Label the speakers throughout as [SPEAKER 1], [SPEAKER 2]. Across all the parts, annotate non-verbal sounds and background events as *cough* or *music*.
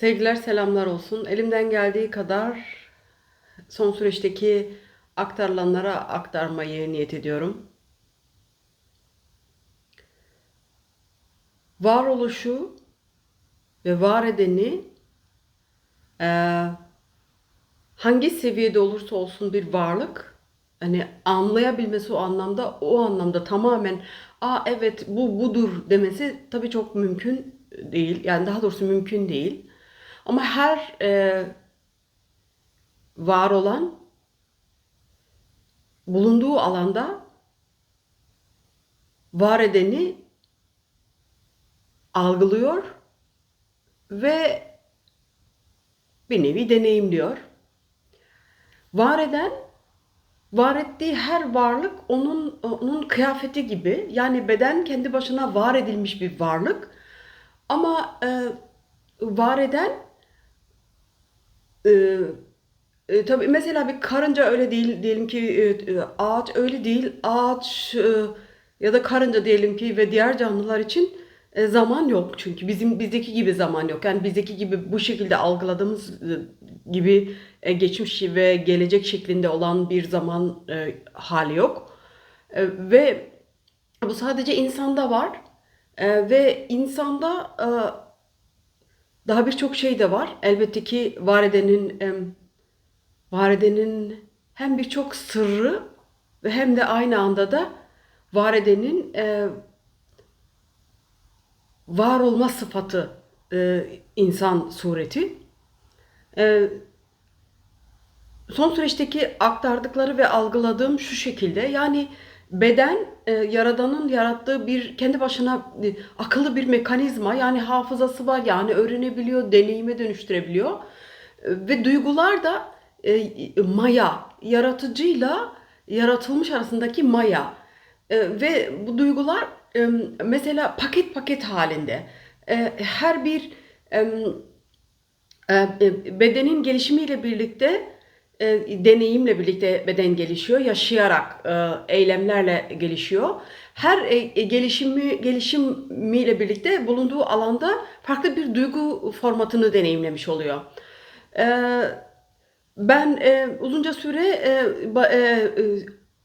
[SPEAKER 1] Sevgiler selamlar olsun. Elimden geldiği kadar son süreçteki aktarılanlara aktarmayı niyet ediyorum. Varoluşu ve var edeni eee, hangi seviyede olursa olsun bir varlık hani anlayabilmesi o anlamda o anlamda tamamen aa evet bu budur demesi tabii çok mümkün değil. Yani daha doğrusu mümkün değil. Ama her e, var olan bulunduğu alanda var edeni algılıyor ve bir nevi deneyimliyor. Var eden var ettiği her varlık onun onun kıyafeti gibi. Yani beden kendi başına var edilmiş bir varlık. Ama e, var eden e, e, tabii mesela bir karınca öyle değil diyelim ki e, e, ağaç öyle değil. Ağaç e, ya da karınca diyelim ki ve diğer canlılar için e, zaman yok çünkü bizim bizdeki gibi zaman yok. Yani bizdeki gibi bu şekilde algıladığımız e, gibi e, geçmiş ve gelecek şeklinde olan bir zaman e, hali yok. E, ve bu sadece insanda var. E, ve insanda e, daha birçok şey de var. Elbette ki var edenin var edenin hem birçok sırrı ve hem de aynı anda da var edenin e, var olma sıfatı e, insan sureti. E, son süreçteki aktardıkları ve algıladığım şu şekilde. Yani beden e, yaradanın yarattığı bir kendi başına e, akıllı bir mekanizma. Yani hafızası var. Yani öğrenebiliyor, deneyime dönüştürebiliyor. E, ve duygular da e, maya, yaratıcıyla yaratılmış arasındaki maya. E, ve bu duygular e, mesela paket paket halinde. E, her bir e, e, bedenin gelişimiyle birlikte e, deneyimle birlikte beden gelişiyor, yaşayarak e, eylemlerle gelişiyor. Her e, e, gelişimi gelişimiyle birlikte bulunduğu alanda farklı bir duygu formatını deneyimlemiş oluyor. E, ben e, uzunca süre e, ba- e,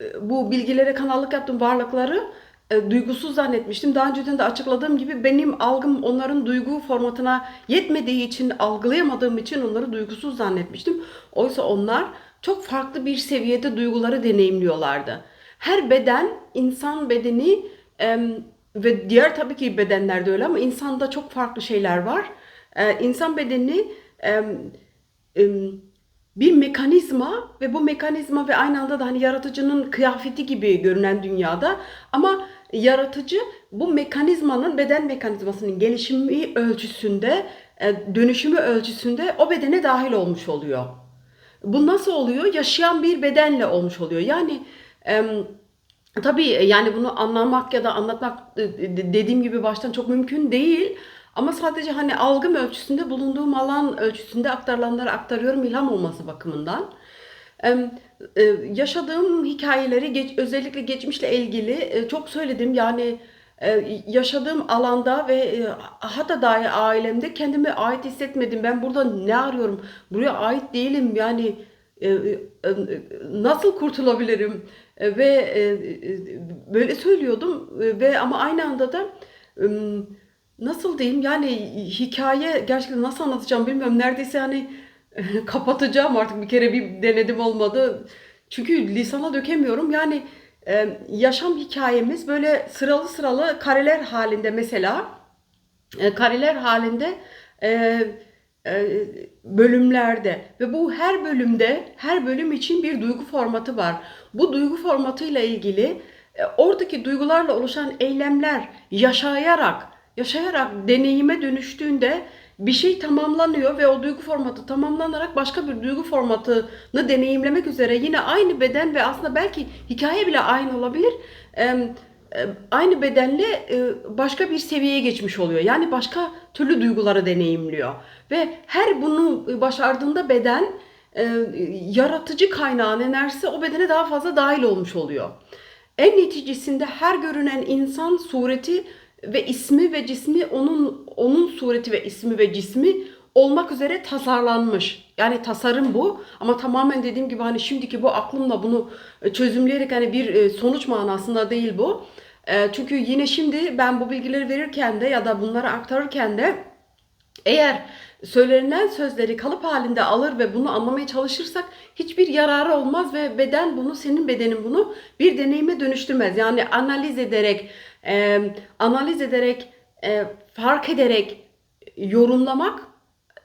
[SPEAKER 1] e, bu bilgilere kanallık yaptım varlıkları e, duygusuz zannetmiştim. Daha önceden de açıkladığım gibi benim algım onların duygu formatına yetmediği için, algılayamadığım için onları duygusuz zannetmiştim. Oysa onlar çok farklı bir seviyede duyguları deneyimliyorlardı. Her beden, insan bedeni em, ve diğer tabii ki bedenler de öyle ama insanda çok farklı şeyler var. E, insan bedeni em, em, bir mekanizma ve bu mekanizma ve aynı anda da hani yaratıcının kıyafeti gibi görünen dünyada ama yaratıcı bu mekanizmanın beden mekanizmasının gelişimi ölçüsünde e, dönüşümü ölçüsünde o bedene dahil olmuş oluyor. Bu nasıl oluyor? Yaşayan bir bedenle olmuş oluyor. Yani em, tabii yani bunu anlamak ya da anlatmak e, de- dediğim gibi baştan çok mümkün değil. Ama sadece hani algım ölçüsünde bulunduğum alan ölçüsünde aktarılanları aktarıyorum ilham olması bakımından. E, yaşadığım hikayeleri geç, özellikle geçmişle ilgili e, çok söyledim. Yani e, yaşadığım alanda ve hatta dahi ailemde kendimi ait hissetmedim. Ben burada ne arıyorum? Buraya ait değilim. Yani nasıl kurtulabilirim? Ve böyle söylüyordum ve ama aynı anda da nasıl diyeyim? Yani hikaye gerçekten nasıl anlatacağım bilmiyorum. Neredeyse hani *laughs* kapatacağım artık bir kere bir denedim olmadı. Çünkü lisana dökemiyorum. Yani e, yaşam hikayemiz böyle sıralı sıralı kareler halinde mesela e, kareler halinde e, e, bölümlerde ve bu her bölümde her bölüm için bir duygu formatı var. Bu duygu formatıyla ilgili e, oradaki duygularla oluşan eylemler yaşayarak yaşayarak deneyime dönüştüğünde bir şey tamamlanıyor ve o duygu formatı tamamlanarak başka bir duygu formatını deneyimlemek üzere yine aynı beden ve aslında belki hikaye bile aynı olabilir. E, aynı bedenle e, başka bir seviyeye geçmiş oluyor. Yani başka türlü duyguları deneyimliyor. Ve her bunu başardığında beden e, yaratıcı kaynağın enerjisi o bedene daha fazla dahil olmuş oluyor. En neticesinde her görünen insan sureti ve ismi ve cismi onun onun sureti ve ismi ve cismi olmak üzere tasarlanmış. Yani tasarım bu ama tamamen dediğim gibi hani şimdiki bu aklımla bunu e, çözümleyerek hani bir e, sonuç manasında değil bu. E, Çünkü yine şimdi ben bu bilgileri verirken de ya da bunları aktarırken de eğer söylenen sözleri kalıp halinde alır ve bunu anlamaya çalışırsak hiçbir yararı olmaz ve beden bunu senin bedenin bunu bir deneyime dönüştürmez. Yani analiz ederek, e, analiz ederek, e, fark ederek yorumlamak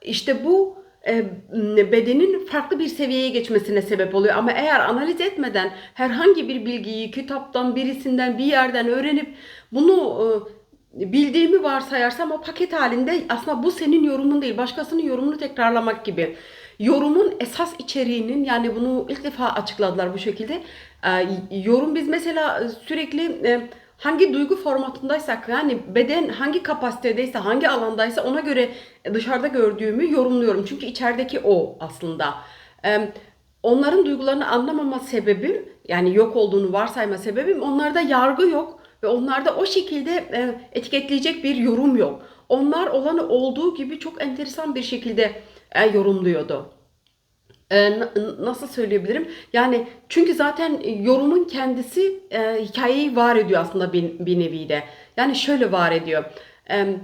[SPEAKER 1] işte bu e, bedenin farklı bir seviyeye geçmesine sebep oluyor. Ama eğer analiz etmeden herhangi bir bilgiyi kitaptan, birisinden, bir yerden öğrenip bunu e, bildiğimi varsayarsam o paket halinde aslında bu senin yorumun değil, başkasının yorumunu tekrarlamak gibi. Yorumun esas içeriğinin yani bunu ilk defa açıkladılar bu şekilde. E, yorum biz mesela sürekli e, hangi duygu formatındaysak yani beden hangi kapasitedeyse hangi alandaysa ona göre dışarıda gördüğümü yorumluyorum. Çünkü içerideki o aslında. Ee, onların duygularını anlamama sebebim yani yok olduğunu varsayma sebebim onlarda yargı yok ve onlarda o şekilde e, etiketleyecek bir yorum yok. Onlar olanı olduğu gibi çok enteresan bir şekilde e, yorumluyordu. Na- nasıl söyleyebilirim? Yani çünkü zaten yorumun kendisi e, hikayeyi var ediyor aslında bir, bir nevi de. Yani şöyle var ediyor. Em,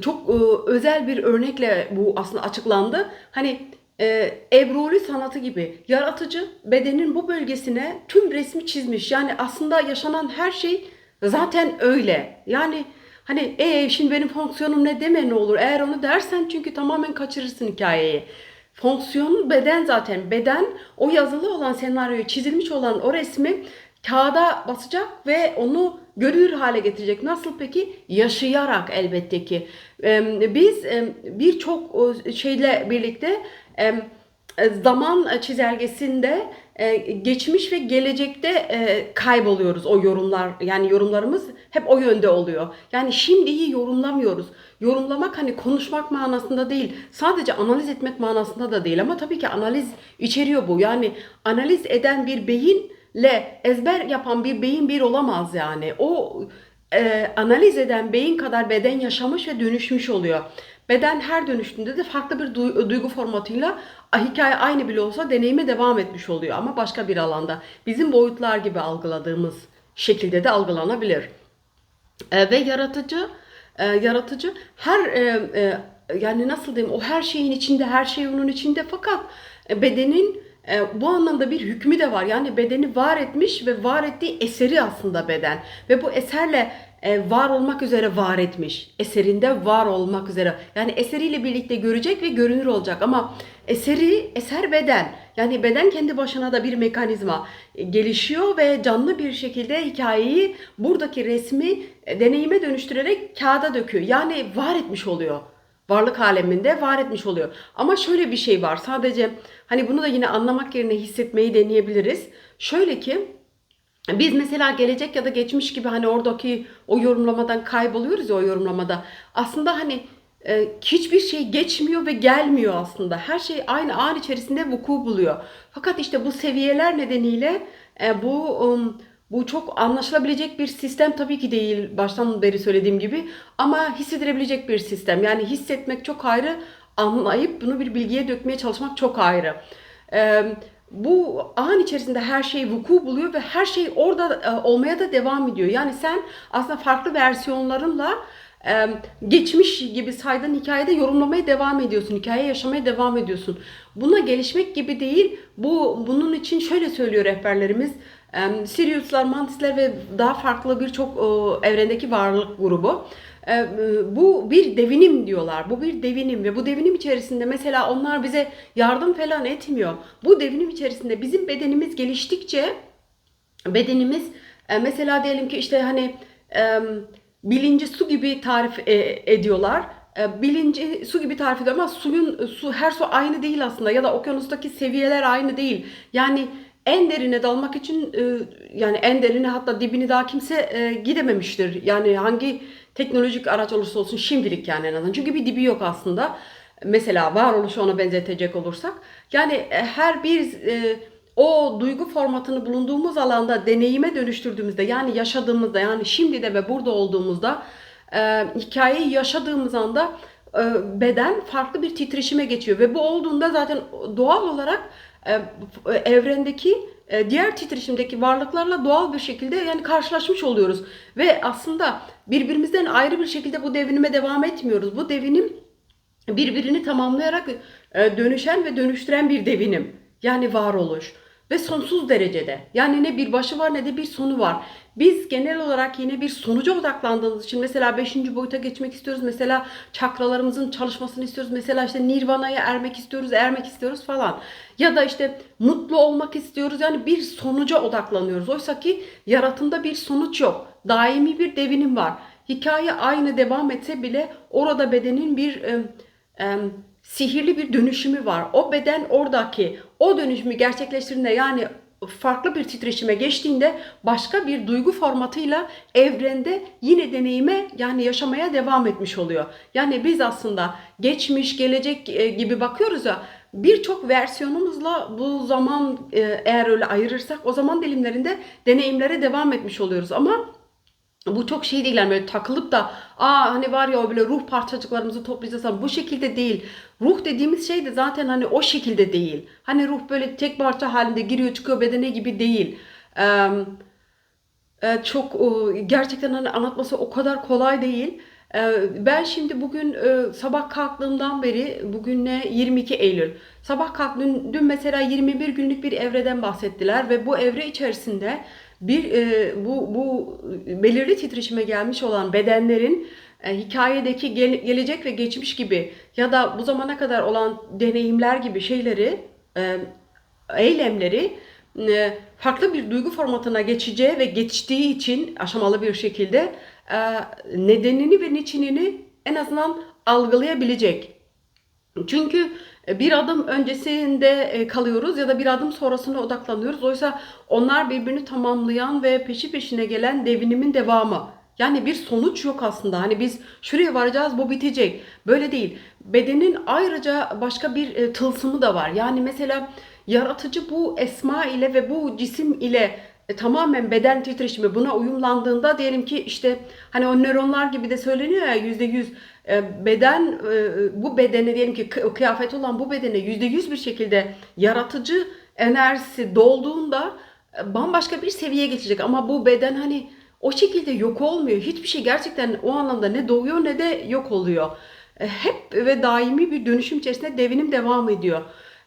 [SPEAKER 1] çok e, özel bir örnekle bu aslında açıklandı. Hani e, Ebruli sanatı gibi yaratıcı bedenin bu bölgesine tüm resmi çizmiş. Yani aslında yaşanan her şey zaten öyle. Yani hani e şimdi benim fonksiyonum ne deme ne olur. Eğer onu dersen çünkü tamamen kaçırırsın hikayeyi. Fonksiyonu beden zaten. Beden o yazılı olan senaryoyu çizilmiş olan o resmi kağıda basacak ve onu görünür hale getirecek. Nasıl peki? Yaşayarak elbette ki. Biz birçok şeyle birlikte zaman çizelgesinde e, geçmiş ve gelecekte e, kayboluyoruz o yorumlar. Yani yorumlarımız hep o yönde oluyor. Yani şimdiyi yorumlamıyoruz. Yorumlamak hani konuşmak manasında değil, sadece analiz etmek manasında da değil ama tabii ki analiz içeriyor bu. Yani analiz eden bir beyinle ezber yapan bir beyin bir olamaz yani. O e, analiz eden beyin kadar beden yaşamış ve dönüşmüş oluyor. Beden her dönüştüğünde de farklı bir du- duygu formatıyla hikaye aynı bile olsa deneyime devam etmiş oluyor ama başka bir alanda. Bizim boyutlar gibi algıladığımız şekilde de algılanabilir. E, ve yaratıcı e, yaratıcı her e, e, yani nasıl diyeyim o her şeyin içinde her şey onun içinde fakat e, bedenin e, bu anlamda bir hükmü de var. Yani bedeni var etmiş ve var ettiği eseri aslında beden ve bu eserle e, var olmak üzere var etmiş. Eserinde var olmak üzere. Yani eseriyle birlikte görecek ve görünür olacak ama eseri eser beden. Yani beden kendi başına da bir mekanizma e, gelişiyor ve canlı bir şekilde hikayeyi buradaki resmi e, deneyime dönüştürerek kağıda döküyor. Yani var etmiş oluyor. Varlık aleminde var etmiş oluyor. Ama şöyle bir şey var. Sadece hani bunu da yine anlamak yerine hissetmeyi deneyebiliriz. Şöyle ki biz mesela gelecek ya da geçmiş gibi hani oradaki o yorumlamadan kayboluyoruz ya o yorumlamada. Aslında hani e, hiçbir şey geçmiyor ve gelmiyor aslında. Her şey aynı an içerisinde vuku buluyor. Fakat işte bu seviyeler nedeniyle e, bu um, bu çok anlaşılabilecek bir sistem tabii ki değil baştan beri söylediğim gibi ama hissedilebilecek bir sistem. Yani hissetmek çok ayrı, anlayıp bunu bir bilgiye dökmeye çalışmak çok ayrı. Ee, bu an içerisinde her şey vuku buluyor ve her şey orada e, olmaya da devam ediyor. Yani sen aslında farklı versiyonlarınla e, geçmiş gibi saydığın hikayede yorumlamaya devam ediyorsun. Hikaye yaşamaya devam ediyorsun. Buna gelişmek gibi değil. Bu bunun için şöyle söylüyor rehberlerimiz. E, Siriuslar, Mantisler ve daha farklı birçok e, evrendeki varlık grubu. E, bu bir devinim diyorlar. Bu bir devinim ve bu devinim içerisinde mesela onlar bize yardım falan etmiyor. Bu devinim içerisinde bizim bedenimiz geliştikçe bedenimiz e, mesela diyelim ki işte hani e, bilinci su gibi tarif e, ediyorlar. Bilinci su gibi tarif ediyor ama suyun su her su aynı değil aslında ya da okyanustaki seviyeler aynı değil. Yani en derine dalmak için yani en derine hatta dibini daha kimse gidememiştir. Yani hangi teknolojik araç olursa olsun şimdilik yani en azından. Çünkü bir dibi yok aslında. Mesela varoluşu ona benzetecek olursak. Yani e, her bir e, o duygu formatını bulunduğumuz alanda deneyime dönüştürdüğümüzde yani yaşadığımızda yani şimdi de ve burada olduğumuzda e, hikayeyi yaşadığımız anda e, beden farklı bir titreşime geçiyor ve bu olduğunda zaten doğal olarak e, evrendeki e, diğer titreşimdeki varlıklarla doğal bir şekilde yani karşılaşmış oluyoruz ve aslında birbirimizden ayrı bir şekilde bu devinime devam etmiyoruz. Bu devinim birbirini tamamlayarak e, dönüşen ve dönüştüren bir devinim. Yani varoluş ve sonsuz derecede. Yani ne bir başı var ne de bir sonu var. Biz genel olarak yine bir sonuca odaklandığımız için mesela 5. boyuta geçmek istiyoruz. Mesela çakralarımızın çalışmasını istiyoruz. Mesela işte nirvana'ya ermek istiyoruz, ermek istiyoruz falan. Ya da işte mutlu olmak istiyoruz. Yani bir sonuca odaklanıyoruz. Oysa ki yaratımda bir sonuç yok. Daimi bir devinim var. Hikaye aynı devam etse bile orada bedenin bir e, e, sihirli bir dönüşümü var. O beden oradaki o dönüşümü gerçekleştirdiğinde yani farklı bir titreşime geçtiğinde başka bir duygu formatıyla evrende yine deneyime yani yaşamaya devam etmiş oluyor. Yani biz aslında geçmiş, gelecek e, gibi bakıyoruz ya birçok versiyonumuzla bu zaman e, eğer öyle ayırırsak o zaman dilimlerinde deneyimlere devam etmiş oluyoruz ama bu çok şey değil yani böyle takılıp da aa hani var ya böyle ruh parçacıklarımızı toplayacağız ama bu şekilde değil. Ruh dediğimiz şey de zaten hani o şekilde değil. Hani ruh böyle tek parça halinde giriyor çıkıyor bedene gibi değil. Ee, e, çok e, gerçekten hani anlatması o kadar kolay değil. Ee, ben şimdi bugün e, sabah kalktığımdan beri bugün ne 22 Eylül. Sabah kalktım dün mesela 21 günlük bir evreden bahsettiler ve bu evre içerisinde bir e, bu bu belirli titreşime gelmiş olan bedenlerin e, hikayedeki gel, gelecek ve geçmiş gibi ya da bu zamana kadar olan deneyimler gibi şeyleri e, eylemleri e, farklı bir duygu formatına geçeceği ve geçtiği için aşamalı bir şekilde e, nedenini ve niçinini en azından algılayabilecek. Çünkü bir adım öncesinde e, kalıyoruz ya da bir adım sonrasına odaklanıyoruz. Oysa onlar birbirini tamamlayan ve peşi peşine gelen devinimin devamı. Yani bir sonuç yok aslında. Hani biz şuraya varacağız bu bitecek. Böyle değil. Bedenin ayrıca başka bir e, tılsımı da var. Yani mesela yaratıcı bu esma ile ve bu cisim ile e, tamamen beden titreşimi buna uyumlandığında diyelim ki işte hani o nöronlar gibi de söyleniyor ya yüzde yüz e, beden e, bu bedene diyelim ki kıyafet olan bu bedene yüzde yüz bir şekilde yaratıcı enerjisi dolduğunda e, bambaşka bir seviyeye geçecek ama bu beden hani o şekilde yok olmuyor. Hiçbir şey gerçekten o anlamda ne doğuyor ne de yok oluyor. Hep ve daimi bir dönüşüm içerisinde devinim devam ediyor.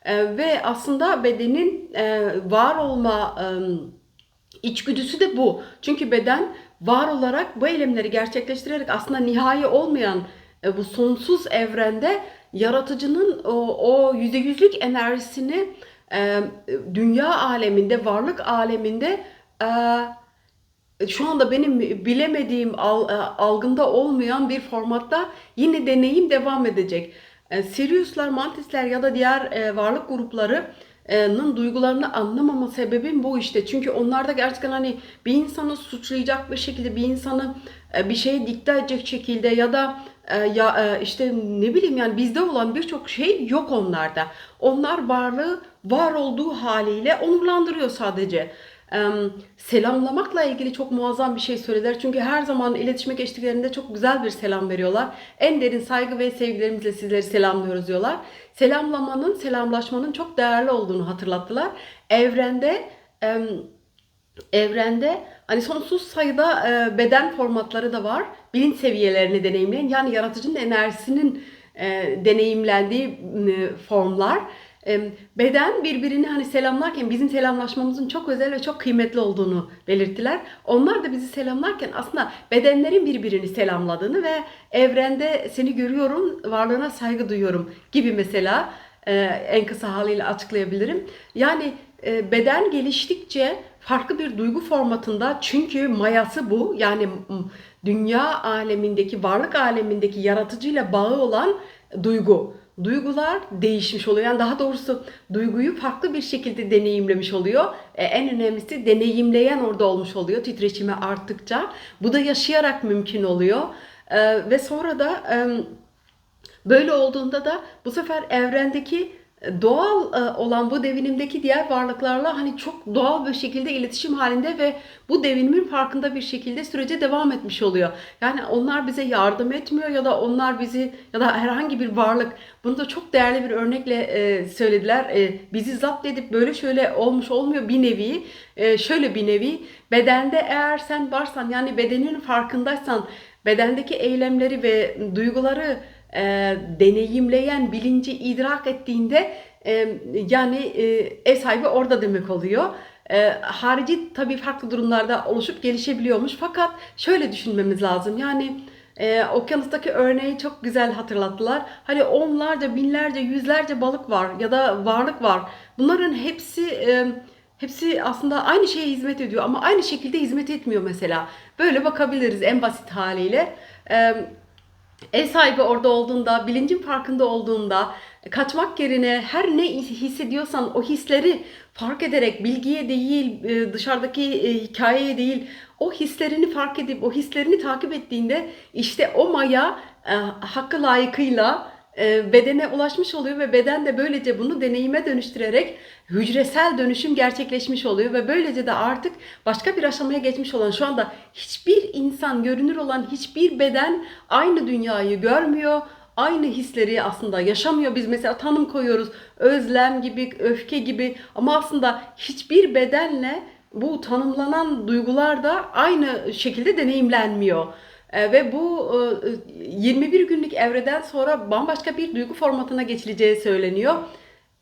[SPEAKER 1] Ve aslında bedenin var olma içgüdüsü de bu. Çünkü beden var olarak bu eylemleri gerçekleştirerek aslında nihai olmayan e, bu sonsuz evrende yaratıcının o, yüzde yüzlük enerjisini e, dünya aleminde, varlık aleminde e, şu anda benim bilemediğim, al, e, algımda olmayan bir formatta yine deneyim devam edecek. E, Siriuslar, Mantisler ya da diğer varlık grupları nın duygularını anlamama sebebim bu işte. Çünkü onlar da gerçekten hani bir insanı suçlayacak bir şekilde bir insanı e, bir şeye dikte edecek şekilde ya da e, ya e, işte ne bileyim yani bizde olan birçok şey yok onlarda. Onlar varlığı var olduğu haliyle onurlandırıyor sadece selamlamakla ilgili çok muazzam bir şey söylediler. Çünkü her zaman iletişime geçtiklerinde çok güzel bir selam veriyorlar. En derin saygı ve sevgilerimizle sizleri selamlıyoruz diyorlar. Selamlamanın, selamlaşmanın çok değerli olduğunu hatırlattılar. Evrende evrende hani sonsuz sayıda beden formatları da var. Bilinç seviyelerini deneyimleyen yani yaratıcının enerjisinin deneyimlendiği formlar beden birbirini hani selamlarken bizim selamlaşmamızın çok özel ve çok kıymetli olduğunu belirttiler. Onlar da bizi selamlarken aslında bedenlerin birbirini selamladığını ve evrende seni görüyorum, varlığına saygı duyuyorum gibi mesela e, en kısa haliyle açıklayabilirim. Yani e, beden geliştikçe farklı bir duygu formatında çünkü mayası bu yani dünya alemindeki varlık alemindeki yaratıcıyla bağı olan duygu duygular değişmiş oluyor. Yani daha doğrusu duyguyu farklı bir şekilde deneyimlemiş oluyor. E, en önemlisi deneyimleyen orada olmuş oluyor titreşimi arttıkça. Bu da yaşayarak mümkün oluyor. E, ve sonra da e, böyle olduğunda da bu sefer evrendeki doğal e, olan bu devinimdeki diğer varlıklarla hani çok doğal bir şekilde iletişim halinde ve bu devinimin farkında bir şekilde sürece devam etmiş oluyor. Yani onlar bize yardım etmiyor ya da onlar bizi ya da herhangi bir varlık bunu da çok değerli bir örnekle e, söylediler. E, bizi zapt edip böyle şöyle olmuş olmuyor bir nevi. Şöyle bir nevi bedende eğer sen varsan yani bedenin farkındaysan bedendeki eylemleri ve duyguları e, deneyimleyen, bilinci idrak ettiğinde e, yani e, ev sahibi orada demek oluyor. E, harici tabii farklı durumlarda oluşup gelişebiliyormuş. Fakat şöyle düşünmemiz lazım. Yani e, okyanustaki örneği çok güzel hatırlattılar. Hani onlarca, binlerce, yüzlerce balık var ya da varlık var. Bunların hepsi e, hepsi aslında aynı şeye hizmet ediyor ama aynı şekilde hizmet etmiyor mesela. Böyle bakabiliriz en basit haliyle. E, Ev sahibi orada olduğunda, bilincin farkında olduğunda, kaçmak yerine her ne hissediyorsan o hisleri fark ederek bilgiye değil, e, dışarıdaki e, hikayeye değil, o hislerini fark edip o hislerini takip ettiğinde işte o maya e, hakkı layıkıyla bedene ulaşmış oluyor ve beden de böylece bunu deneyime dönüştürerek hücresel dönüşüm gerçekleşmiş oluyor ve böylece de artık başka bir aşamaya geçmiş olan şu anda hiçbir insan görünür olan hiçbir beden aynı dünyayı görmüyor. Aynı hisleri aslında yaşamıyor. Biz mesela tanım koyuyoruz. Özlem gibi, öfke gibi ama aslında hiçbir bedenle bu tanımlanan duygular da aynı şekilde deneyimlenmiyor. E, ve bu e, 21 günlük evreden sonra bambaşka bir duygu formatına geçileceği söyleniyor.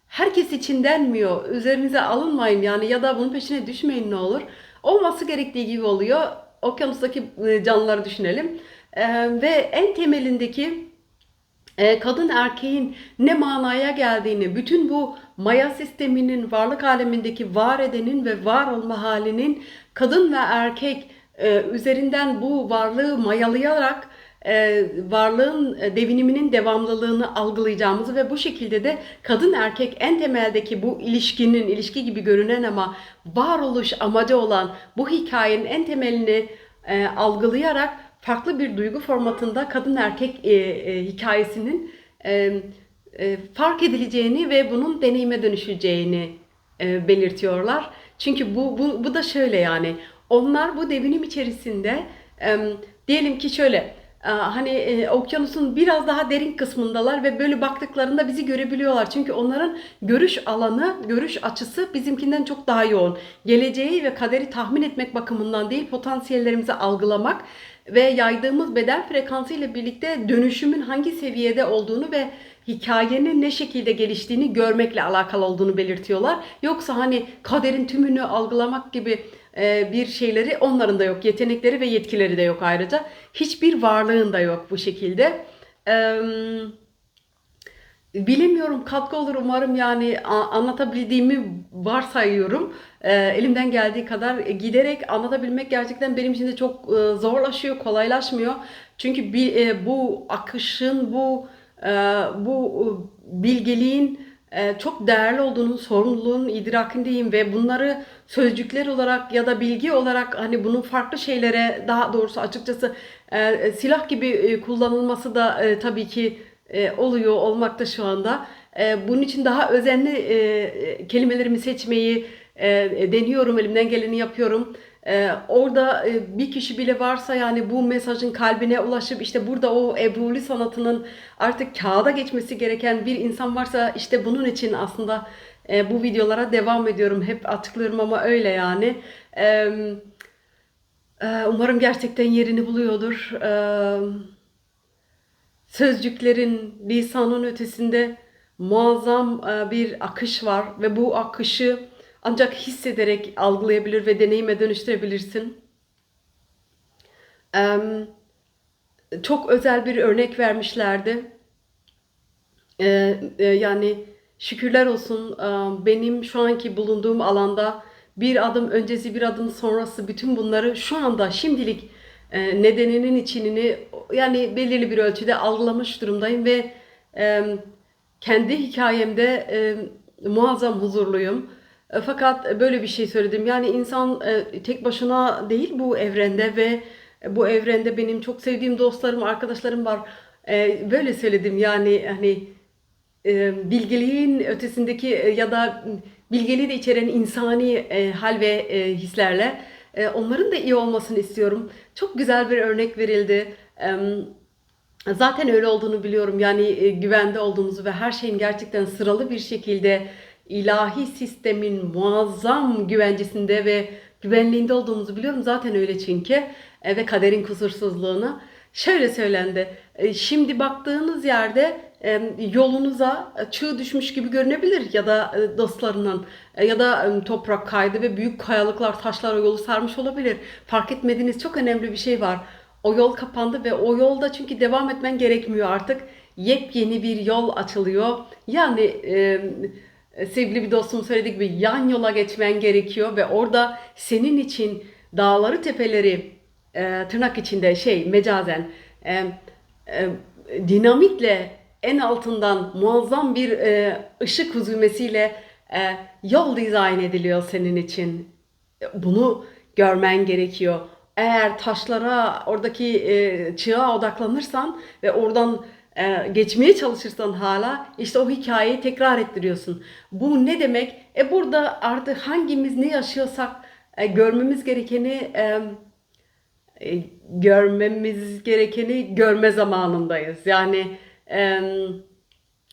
[SPEAKER 1] Herkes için denmiyor. Üzerinize alınmayın yani ya da bunun peşine düşmeyin ne olur. Olması gerektiği gibi oluyor. Okyanustaki e, canlıları düşünelim. E, ve en temelindeki e, kadın erkeğin ne manaya geldiğini, bütün bu maya sisteminin varlık alemindeki var edenin ve var olma halinin kadın ve erkek e, üzerinden bu varlığı mayalayarak e, varlığın e, deviniminin devamlılığını algılayacağımızı ve bu şekilde de kadın erkek en temeldeki bu ilişkinin ilişki gibi görünen ama varoluş amacı olan bu hikayenin en temelini algılayarak farklı bir duygu formatında kadın erkek hikayesinin fark edileceğini ve bunun deneyime dönüşeceğini belirtiyorlar. Çünkü bu, bu, bu da şöyle yani onlar bu devinim içerisinde e, diyelim ki şöyle hani e, okyanusun biraz daha derin kısmındalar ve böyle baktıklarında bizi görebiliyorlar. Çünkü onların görüş alanı, görüş açısı bizimkinden çok daha yoğun. Geleceği ve kaderi tahmin etmek bakımından değil, potansiyellerimizi algılamak ve yaydığımız beden frekansı ile birlikte dönüşümün hangi seviyede olduğunu ve hikayenin ne şekilde geliştiğini görmekle alakalı olduğunu belirtiyorlar. Yoksa hani kaderin tümünü algılamak gibi e, bir şeyleri onların da yok. Yetenekleri ve yetkileri de yok ayrıca. Hiçbir varlığın da yok bu şekilde. Bilemiyorum katkı olur umarım yani anlatabildiğimi varsayıyorum. E, elimden geldiği kadar giderek anlatabilmek gerçekten benim için de çok e, zorlaşıyor, kolaylaşmıyor. Çünkü e, bu akışın, bu e, bu bilgeliğin e, çok değerli olduğunu, sorumluluğun idrakindeyim ve bunları sözcükler olarak ya da bilgi olarak hani bunun farklı şeylere daha doğrusu açıkçası e, silah gibi e, kullanılması da e, tabii ki e, oluyor olmakta şu anda. E, bunun için daha özenli e, kelimelerimi seçmeyi e, deniyorum, elimden geleni yapıyorum. E, orada e, bir kişi bile varsa yani bu mesajın kalbine ulaşıp işte burada o ebruli sanatının artık kağıda geçmesi gereken bir insan varsa işte bunun için aslında e, bu videolara devam ediyorum. Hep açıklıyorum ama öyle yani. E, e, umarım gerçekten yerini buluyordur. E, sözcüklerin lisanın ötesinde muazzam e, bir akış var ve bu akışı ancak hissederek algılayabilir ve deneyime dönüştürebilirsin. Çok özel bir örnek vermişlerdi. E, e, yani şükürler olsun benim şu anki bulunduğum alanda bir adım öncesi bir adım sonrası bütün bunları şu anda şimdilik e, nedeninin içini yani belirli bir ölçüde algılamış durumdayım ve e, kendi hikayemde e, muazzam huzurluyum. E, fakat böyle bir şey söyledim. Yani insan e, tek başına değil bu evrende ve bu evrende benim çok sevdiğim dostlarım, arkadaşlarım var. E, böyle söyledim yani hani bilgeliğin ötesindeki ya da bilgeliği de içeren insani hal ve hislerle onların da iyi olmasını istiyorum. Çok güzel bir örnek verildi. Zaten öyle olduğunu biliyorum. Yani güvende olduğumuzu ve her şeyin gerçekten sıralı bir şekilde ilahi sistemin muazzam güvencesinde ve güvenliğinde olduğumuzu biliyorum. Zaten öyle çünkü. E, ve kaderin kusursuzluğunu. Şöyle söylendi. E, Şimdi baktığınız yerde e, yolunuza çığ düşmüş gibi görünebilir ya da e, dostlarının e, ya da e, toprak kaydı ve büyük kayalıklar, taşlar o yolu sarmış olabilir. Fark etmediğiniz çok önemli bir şey var. O yol kapandı ve o yolda çünkü devam etmen gerekmiyor artık. Yepyeni bir yol açılıyor. Yani e, sevgili bir dostum söylediği gibi yan yola geçmen gerekiyor ve orada senin için dağları tepeleri e, tırnak içinde şey mecazen e, e, dinamitle en altından muazzam bir e, ışık huzumesiyle e, yol dizayn ediliyor senin için. Bunu görmen gerekiyor. Eğer taşlara, oradaki e, çığa odaklanırsan ve oradan e, geçmeye çalışırsan hala işte o hikayeyi tekrar ettiriyorsun. Bu ne demek? E burada artık hangimiz ne yaşıyorsak e, görmemiz gerekeni e, e, görmemiz gerekeni görme zamanındayız. Yani e,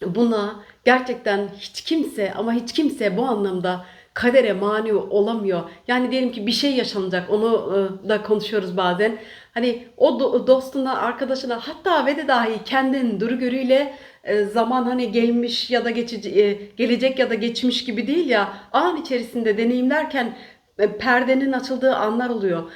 [SPEAKER 1] buna gerçekten hiç kimse ama hiç kimse bu anlamda kadere mani olamıyor. Yani diyelim ki bir şey yaşanacak. Onu e, da konuşuyoruz bazen. Hani o do- dostuna, arkadaşına hatta ve de dahi kendin duru görüyle e, zaman hani gelmiş ya da geçici, e, gelecek ya da geçmiş gibi değil ya an içerisinde deneyimlerken e, perdenin açıldığı anlar oluyor.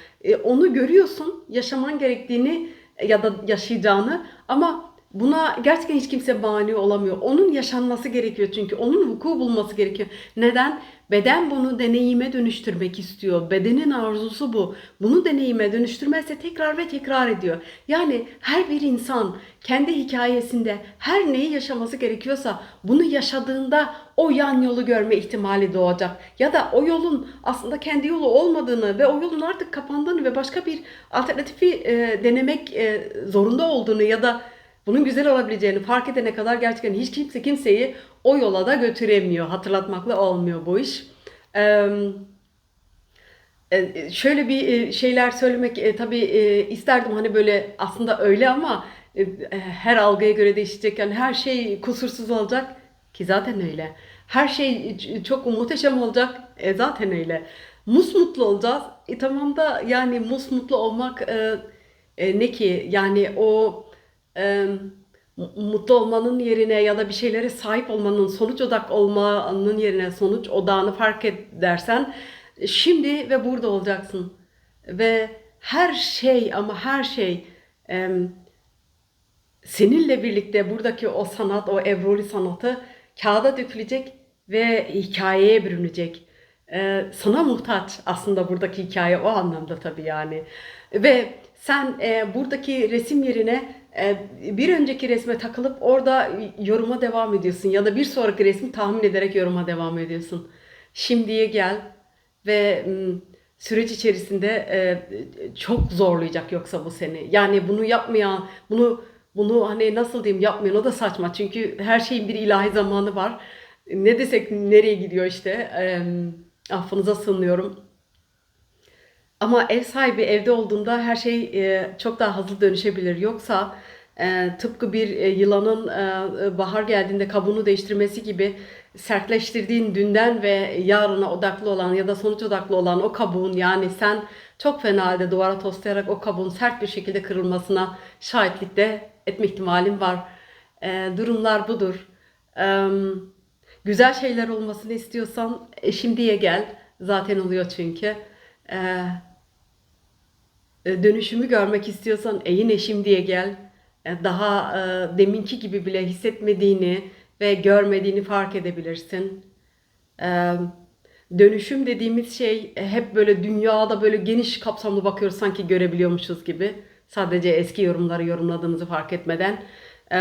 [SPEAKER 1] Onu görüyorsun, yaşaman gerektiğini ya da yaşayacağını ama buna gerçekten hiç kimse mani olamıyor. Onun yaşanması gerekiyor çünkü onun vuku bulması gerekiyor. Neden? Beden bunu deneyime dönüştürmek istiyor. Bedenin arzusu bu. Bunu deneyime dönüştürmezse tekrar ve tekrar ediyor. Yani her bir insan kendi hikayesinde her neyi yaşaması gerekiyorsa bunu yaşadığında o yan yolu görme ihtimali doğacak. Ya da o yolun aslında kendi yolu olmadığını ve o yolun artık kapandığını ve başka bir alternatifi e, denemek e, zorunda olduğunu ya da bunun güzel olabileceğini fark edene kadar gerçekten hiç kimse kimseyi o yola da götüremiyor. Hatırlatmakla olmuyor bu iş. Ee, şöyle bir e, şeyler söylemek e, tabii e, isterdim hani böyle aslında öyle ama her algıya göre değişecek yani her şey kusursuz olacak ki zaten öyle. Her şey çok muhteşem olacak e, zaten öyle. Musmutlu olacağız. E, tamam da yani musmutlu olmak e, e, ne ki yani o e, mu- mutlu olmanın yerine ya da bir şeylere sahip olmanın, sonuç odak olmanın yerine sonuç odağını fark edersen şimdi ve burada olacaksın. Ve her şey ama her şey em, seninle birlikte buradaki o sanat, o evroli sanatı kağıda dökülecek ve hikayeye bürünecek. Ee, sana muhtaç aslında buradaki hikaye o anlamda tabii yani. Ve sen e, buradaki resim yerine e, bir önceki resme takılıp orada yoruma devam ediyorsun ya da bir sonraki resmi tahmin ederek yoruma devam ediyorsun. Şimdiye gel ve süreç içerisinde e, çok zorlayacak yoksa bu seni. Yani bunu yapmayan, bunu bunu hani nasıl diyeyim yapmayan o da saçma. Çünkü her şeyin bir ilahi zamanı var. Ne desek nereye gidiyor işte. E, affınıza sığınıyorum. Ama ev sahibi evde olduğunda her şey e, çok daha hızlı dönüşebilir. Yoksa e, tıpkı bir e, yılanın bahar geldiğinde kabuğunu değiştirmesi gibi sertleştirdiğin dünden ve yarına odaklı olan ya da sonuç odaklı olan o kabuğun yani sen çok fena halde duvara toslayarak o kabuğun sert bir şekilde kırılmasına şahitlik de etme ihtimalin var. Durumlar budur. Güzel şeyler olmasını istiyorsan şimdiye gel. Zaten oluyor çünkü. Dönüşümü görmek istiyorsan e yine şimdiye gel. E, Daha e, deminki gibi bile hissetmediğini ve görmediğini fark edebilirsin. E, Dönüşüm dediğimiz şey e, hep böyle dünyada böyle geniş kapsamlı bakıyoruz sanki görebiliyormuşuz gibi. Sadece eski yorumları yorumladığımızı fark etmeden. E,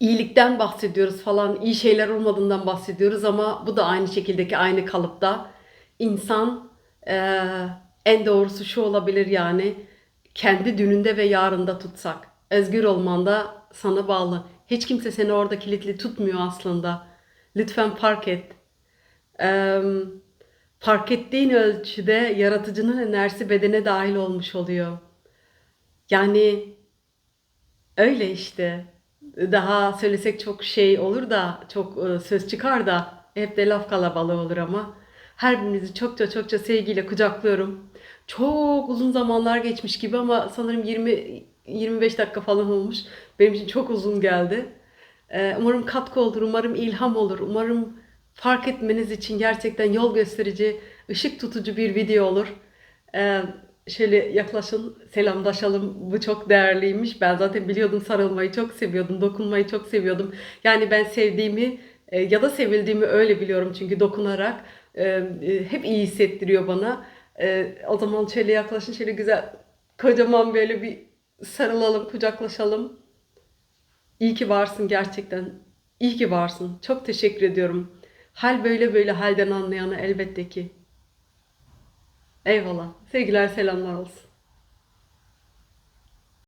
[SPEAKER 1] iyilikten bahsediyoruz falan, iyi şeyler olmadığından bahsediyoruz ama bu da aynı şekildeki aynı kalıpta. İnsan eee, en doğrusu şu olabilir yani kendi dününde ve yarında tutsak. Özgür olman da sana bağlı. Hiç kimse seni orada kilitli tutmuyor aslında. Lütfen fark et. Eee, fark ettiğin ölçüde yaratıcının enerjisi bedene dahil olmuş oluyor. Yani öyle işte. Daha söylesek çok şey olur da, çok söz çıkar da hep de laf kalabalığı olur ama her birinizi çokça çokça sevgiyle kucaklıyorum. Çok uzun zamanlar geçmiş gibi ama sanırım 20 25 dakika falan olmuş. Benim için çok uzun geldi. Ee, umarım katkı olur, umarım ilham olur, umarım fark etmeniz için gerçekten yol gösterici, ışık tutucu bir video olur. Ee, şöyle yaklaşın, selamlaşalım. Bu çok değerliymiş. Ben zaten biliyordum sarılmayı çok seviyordum, dokunmayı çok seviyordum. Yani ben sevdiğimi e, ya da sevildiğimi öyle biliyorum çünkü dokunarak e, e, hep iyi hissettiriyor bana. E, o zaman şöyle yaklaşın, şöyle güzel, kocaman böyle bir sarılalım, kucaklaşalım. İyi ki varsın gerçekten. İyi ki varsın. Çok teşekkür ediyorum. Hal böyle böyle halden anlayana elbette ki. Eyvallah. Sevgiler selamlar olsun.